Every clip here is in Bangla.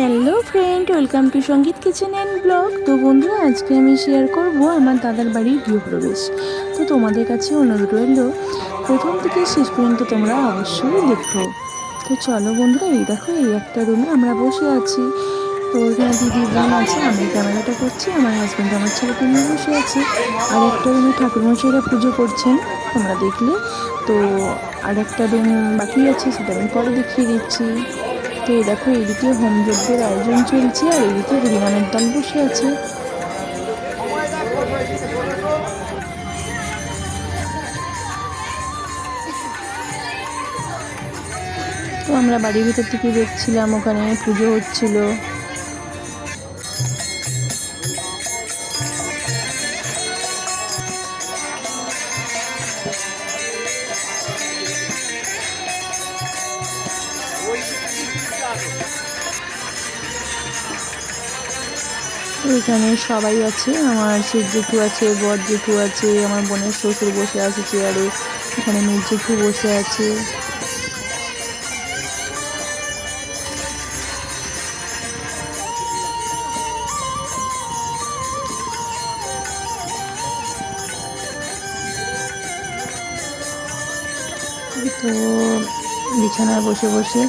Hello friend, welcome to Sangeet kitchen and blog. তো বন্ধুরা, আজকে আমি শেয়ার করব আমার দাদার বাড়ির গৃহপ্রবেশ। তো তোমাদের কাছে অনুরোধ রইল, প্রথম থেকে শেষ পর্যন্ত তোমরা অবশ্যই দেখো। তো চলো বন্ধুরা, এই দেখো, এই একটা রুমে আমরা বসে আছি। তো ওইখানে দিদি বোন আছে, আমি ক্যামেরাটা করছি, আমার হাজব্যান্ড আমার ছেলেকে নিয়ে বসে আছে। আর একটা রুমে ঠাকুরমশাইরা পুজো করছেন, তোমরা দেখলে। তো আর একটা রুম বাকি আছে, সেটা আমি পরে দেখিয়ে দিচ্ছি। তো এই দেখো, এদিকে হোম যজ্ঞের আয়োজন চলছে আর এদিকে হরিমানের দল বসে আছে। তো আমরা বাড়ির ভিতর থেকে দেখছিলাম, ওখানে পুজো হচ্ছিল। এখানে সবাই আছে। আমার শিব জেঠু আছে বর জেঠু আছে, আমার বোনের শ্বশুর বসে আছে চেয়ারে। এখানে মেয়ের জেঠু বসে আছে। তো বিছানায় বসে বসে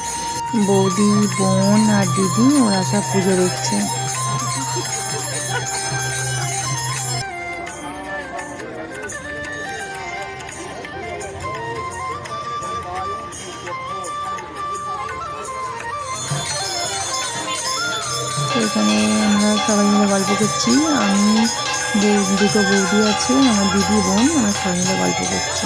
বৌদি, বোন আর দিদি, ওরা সব পুজো দেখছে। এখানে আমরা সবাই মিলে গল্প করছি। আমি দুটো বৌদি আছে, আমার দিদি বোন, আমরা সবাই মিলে গল্প করছি।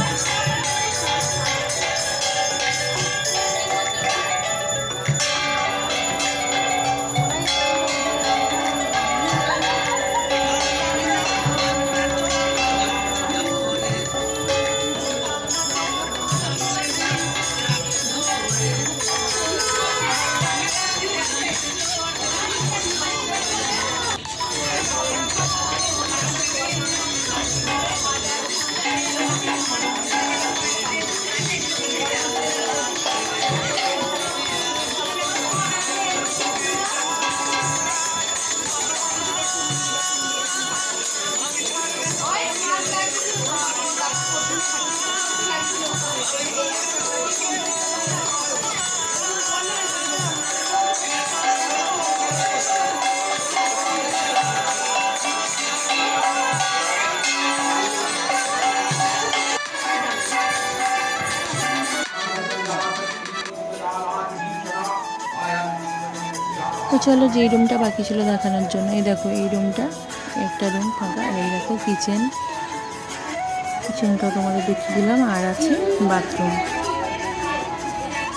তো চলো যেই রুমটা বাকি ছিল দেখানোর জন্য, এই দেখো, এই রুমটা, একটা রুম ফাঁকা এই দেখো কিচেন কিচেনটা তোমাদের দেখিয়ে দিলাম, আর আছে বাথরুম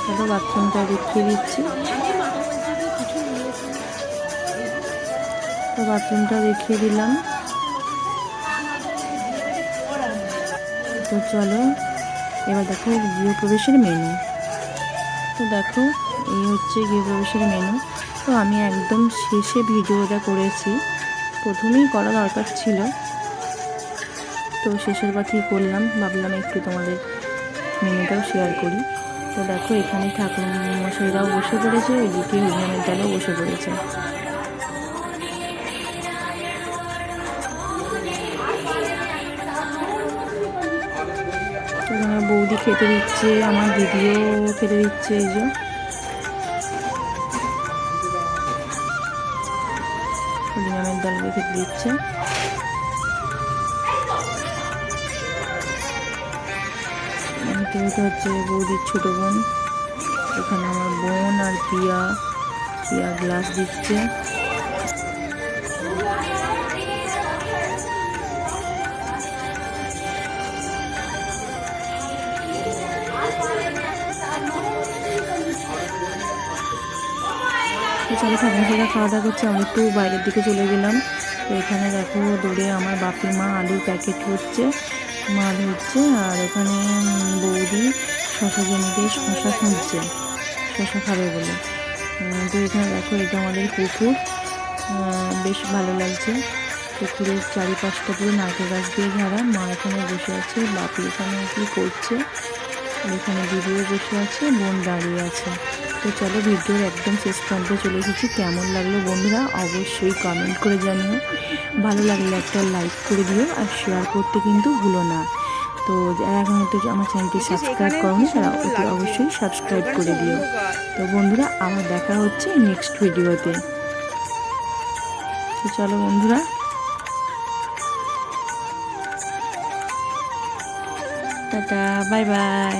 চলো বাথরুমটা দেখিয়ে দিচ্ছি। তো বাথরুমটা দেখিয়ে দিলাম। তো চলো, এবার দেখো গৃহপ্রবেশের মেনু তো দেখো, এই হচ্ছে গৃহপ্রবেশের মেনু তো আমি একদম শেষে ভিডিওটা করেছি। প্রথমেই করা দরকার ছিল। তো শেষের পাখি করলাম। ভাবলাম একটু তোমাদের মেনুটাও শেয়ার করি। তো দেখো, এখানে ঠাকুর মশাইরাও বসে পড়েছে, ওইদিকে হরিনামের দলও বসে পড়েছে। বৌদি খেতে দিচ্ছে, আমার দিদিও খেতে দিচ্ছে, এই যে। খেতে দিচ্ছে। হচ্ছে বৌদির ছোটো বোন। এখানে আমার বোন আর পিয়া। পিয়া গ্লাস দিচ্ছে। চলো সাথে খাওয়া দাওয়া করছি। আমি একটু বাইরের দিকে চলে গেলাম। তো এখানে দেখো দূরে আমার বাপি মা আলুর প্যাকেট হচ্ছে, মাল হচ্ছে, আর এখানে বৌদি শশা জমিতে শশা খুঁজছে। শশা খাবে বলে। তো এখানে দেখো, এটা আমাদের পুকুর। বেশ ভালো লাগছে। পুকুরের চারিপাশটা পুরো নারকেল গাছ দিয়ে ঘেরা। মা এখানে বসে আছে, বাপি এখানে কি করছে? এখানে দিদিও বসে আছে, বোন দাঁড়িয়ে আছে। তো চলো ভিডিওর একদম শেষ প্রান্তে চলে এসেছি। কেমন লাগল বন্ধুরা অবশ্যই কমেন্ট করে জানিও। ভালো লাগলে একটা লাইক করে দিও আর শেয়ার করতে কিন্তু ভুলো না। তো যারা এখন একটু আমার চ্যানেলটি সাবস্ক্রাইব করোনি তারা অতি অবশ্যই সাবস্ক্রাইব করে দিও। তো বন্ধুরা আবার দেখা হচ্ছে নেক্সট ভিডিওতে তো চলো বন্ধুরা। Tata bye bye